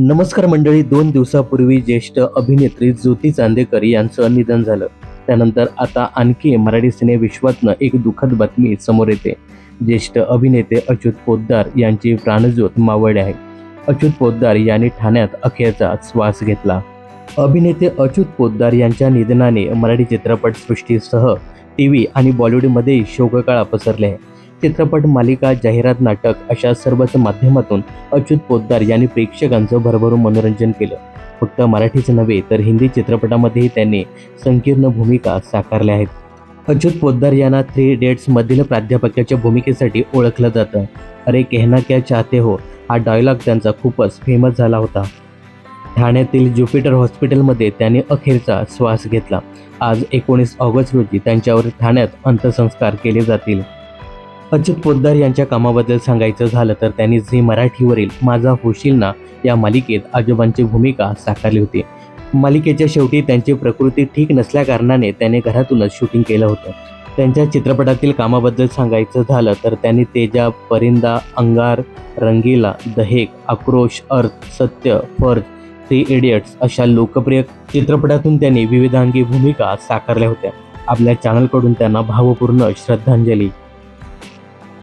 नमस्कार मंडळी दोन दिवसापूर्वी ज्येष्ठ अभिनेत्री ज्योती चांदेकर यांचं निधन झालं. त्यानंतर आता आणखी मराठी सिनेविश्वातनं एक दुःखद बातमी समोर येते. ज्येष्ठ अभिनेते अच्युत पोद्दार यांची प्राणज्योत मावळली आहे. अच्युत पोद्दार यांनी ठाण्यात अखेरचा श्वास घेतला. अभिनेते अच्युत पोद्दार यांच्या निधनाने मराठी चित्रपटसृष्टीसह टी व्ही आणि बॉलिवूडमध्ये शोककाळा पसरले आहे. चित्रपट मालिका जाहिरात नाटक अशा सर्वच माध्यमातून अच्युत पोद्दार यांनी प्रेक्षकांचं भरभरून मनोरंजन केलं. फक्त मराठीच नव्हे तर हिंदी चित्रपटामध्येही त्यांनी संकीर्ण भूमिका साकारल्या आहेत. अच्युत पोद्दार यांना थ्री डेट्समधील प्राध्यापकाच्या भूमिकेसाठी ओळखलं जातं. अरे कहना क्या चाहते हो? हा डायलॉग त्यांचा खूपच फेमस झाला होता. ठाण्यातील ज्युपिटर हॉस्पिटलमध्ये त्यांनी अखेरचा श्वास घेतला. आज एकोणीस ऑगस्ट रोजी त्यांच्यावर ठाण्यात अंत्यसंस्कार केले जातील. अच्युत पोद्दार यांच्या कामाबद्दल सांगायचं झालं तर त्यांनी झी मराठीवरील माझा होशील ना या मालिकेत आजोबांची भूमिका साकारली होती. मालिकेच्या शेवटी त्यांची प्रकृती ठीक नसल्याकारणाने त्याने घरातूनच शूटिंग केलं होतं. त्यांच्या चित्रपटातील कामाबद्दल सांगायचं झालं तर त्यांनी तेजा परिंदा अंगार रंगीला दहेक आक्रोश अर्थ सत्य फर्ज थ्री इडियट्स अशा लोकप्रिय चित्रपटातून त्यांनी विविधांगी भूमिका साकारल्या होत्या. आपल्या चॅनलकडून त्यांना भावपूर्ण श्रद्धांजली